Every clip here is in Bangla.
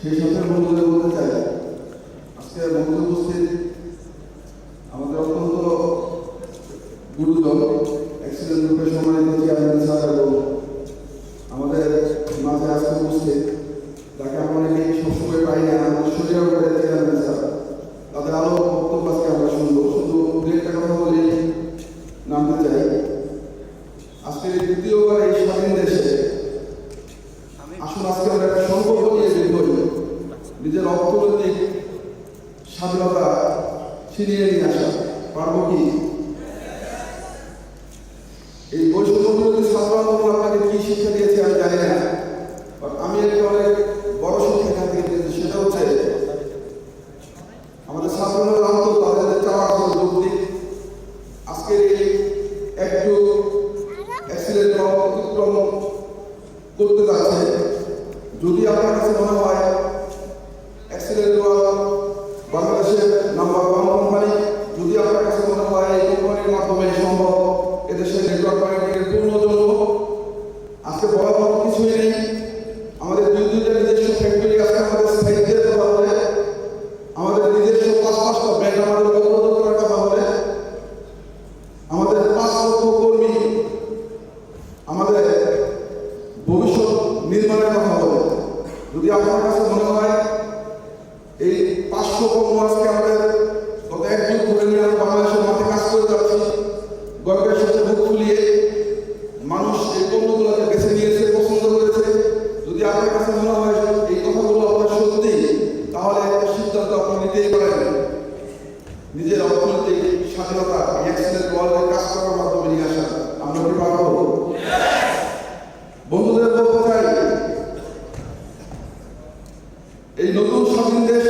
সেই সাথে বন্ধুদের বলতে চাই, আজকে মধ্যে উপস্থিত আমাদের অত্যন্ত গুরুজন অ্যাক্সিডেন্ট গ্রুপের সম্মানিত চেয়ারম্যান স্যার এবং আমাদের মাঝে আজকে উপস্থিত, যাকে আমরা অনেকেই সবসময় পাই না করে চেয়ারম্যান স্যার তাদের আরও বক্তব্য আজকে আমরা শুনব। শুধু দু কথা বলেই নামতে চাই। আজকের দ্বিতীয়বার এই স্বাধীন দেশে আসুন আজকে আমরা একটা সংকল্প নিয়ে বের হই নিজের অর্থনৈতিক স্বাধীনতা ছিনিয়ে নিয়ে আসা পারব কি? এই বৈষম্যগুলোকে সাধারণ আপনাকে কি শিক্ষা দিয়েছে পাঁচটা ব্যাংক আমাদের অবরোধ করার কথা আমাদের পাঁচ কর্মী আমাদের ভবিষ্যৎ নির্মাণের কথা বলে। যদি আপনার কাছে মনে হয়, এই পাঁচশো কর্ম আজকে আমাদের এই নতুন স্বাধীন দেশ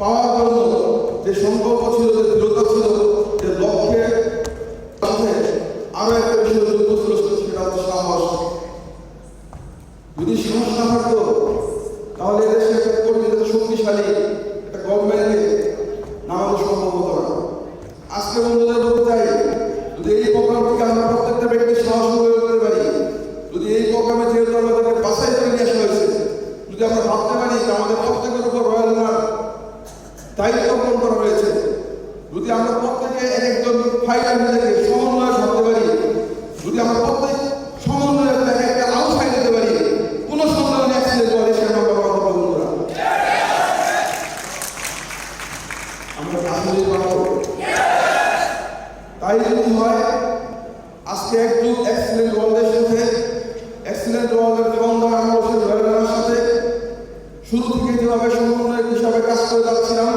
পাওয়ার জন্য যে সংকল্প ছিল, যে দৃঢ়তা ছিল, যে লক্ষ্যের সাথে আরও একটা বিষয় যুক্ত ছিল সেটা হচ্ছে সাহস। যদি সাহস না থাকতো, তাহলে এদেশে একটা কর্মী শক্তিশালী একটা গভর্নমেন্টে নামানো সম্ভব হতো না। আজকে বন্ধুদের বলতে চাই যদি এই প্রোগ্রাম থেকে আমরা প্রত্যেকটা ব্যক্তি সাহস করে করতে পারি যদি এই প্রোগ্রামে যেহেতু আমাদেরকে বাসায় করে নিয়ে আসা হয়েছে যদি আমরা ভাবতে পারি যে আমাদের প্রত্যেকের উপর রয়্যাল মার দায়িত্ব অর্পণ করা হয়েছে যদি আমরা প্রত্যেকে এক একজন ফাইটার নিজেকে সমন্বয় ভাবতে পারি যদি আমরা প্রত্যেক সমন্বয়ের তাকে একটা আউটসাইড দিতে পারি কোনো সমন্বয় অ্যাক্সিডেন্ট করে সে আমরা বড় কথা বলব না আমরা আসলেই পারব তাই যদি হয়, আজকে একটু অ্যাক্সিডেন্ট ওয়ার্ল্ডের সাথে অ্যাক্সিডেন্ট ওয়ার্ল্ডের ফাউন্ডার আমরা হোসেন সাথে শুরু থেকে যেভাবে সমন্বয়ক হিসাবে কাজ করে যাচ্ছিলাম,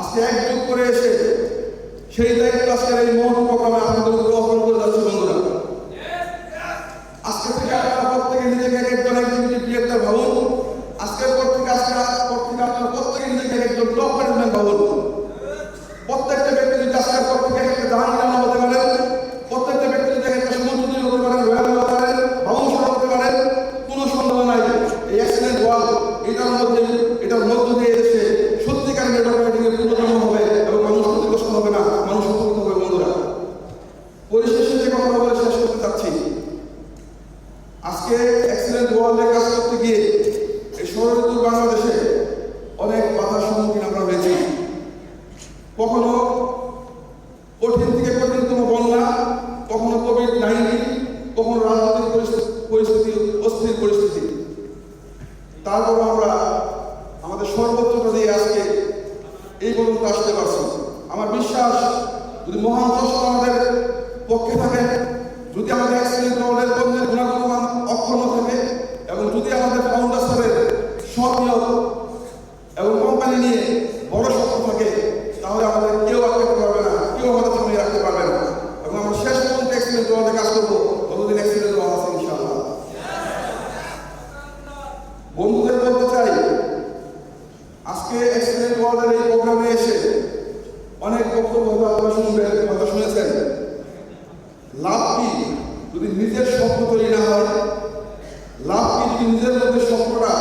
আজকে একযুগ করে এসে সেই দায়িত্ব আজকের এই মহৎ প্রোগ্রামে আপনাদের উপর অর্পণ করে যাচ্ছে বন্ধুরা। আজকে থেকে আপনারা প্রত্যেকে নিজেকে এক একজন এক্সিকিউটিভ ডিরেক্টর ভাবুন। আজকের পর থেকে আজকে পর থেকে আপনারা প্রত্যেকে নিজেকে একজন টপ ম্যানেজমেন্ট ভাবুন। তারপর আমরা আমাদের সর্বোচ্চটা দিয়ে আজকে এই পর্যন্ত আসতে পারছি, আমার বিশ্বাস যদি মহান দর্শক আমাদের পক্ষে থাকে যদি আমাদের অ্যাক্সিডেন্ট রোডের কর্মীর গুণাগুণ অক্ষুণ্ণ থাকে, এবং যদি আমাদের ফাউন্ডার স্যারের সৎ এবং কোম্পানি নিয়ে বড় স্বপ্ন থাকে, তাহলে আমাদের কেউ আটকাতে পারবে না, কেউ আমাদের থামিয়ে রাখতে পারবে না। এবং আমরা শেষ পর্যন্ত অ্যাক্সিডেন্ট রোডে কাজ করব ততদিন অ্যাক্সিডেন্ট রোড আছে ইনশাআল্লাহ বন্ধুদের বলতে চাই আজকে অ্যাক্সিডেন্ট ওয়ার্ল্ডের এই প্রোগ্রামে এসে অনেক বক্তব্য হয়তো আপনারা শুনবেন হয়তো শুনেছেন লাভ কি যদি নিজের স্বপ্ন তৈরি না হয় লাভ কি যদি নিজের মধ্যে স্বপ্নটা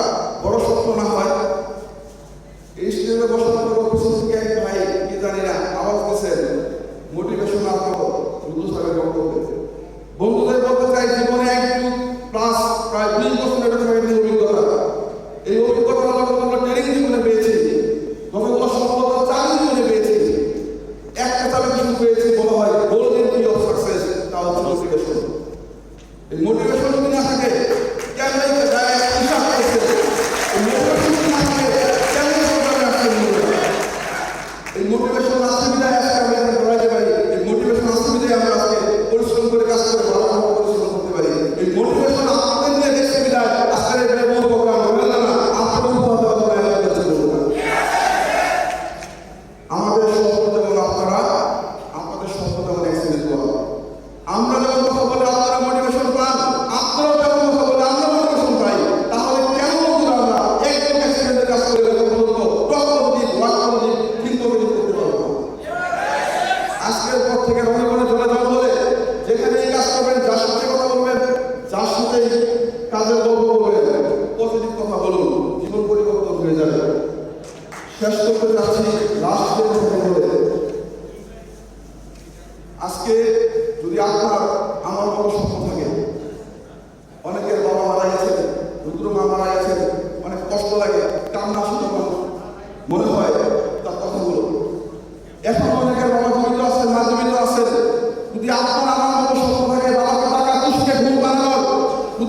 বড় স্বপ্ন না হয়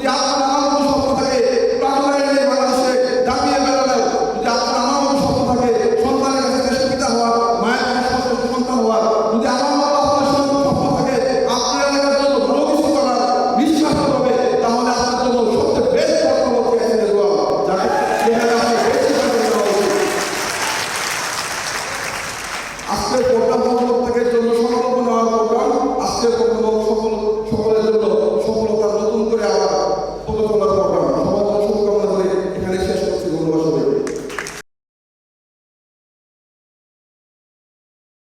Yeah.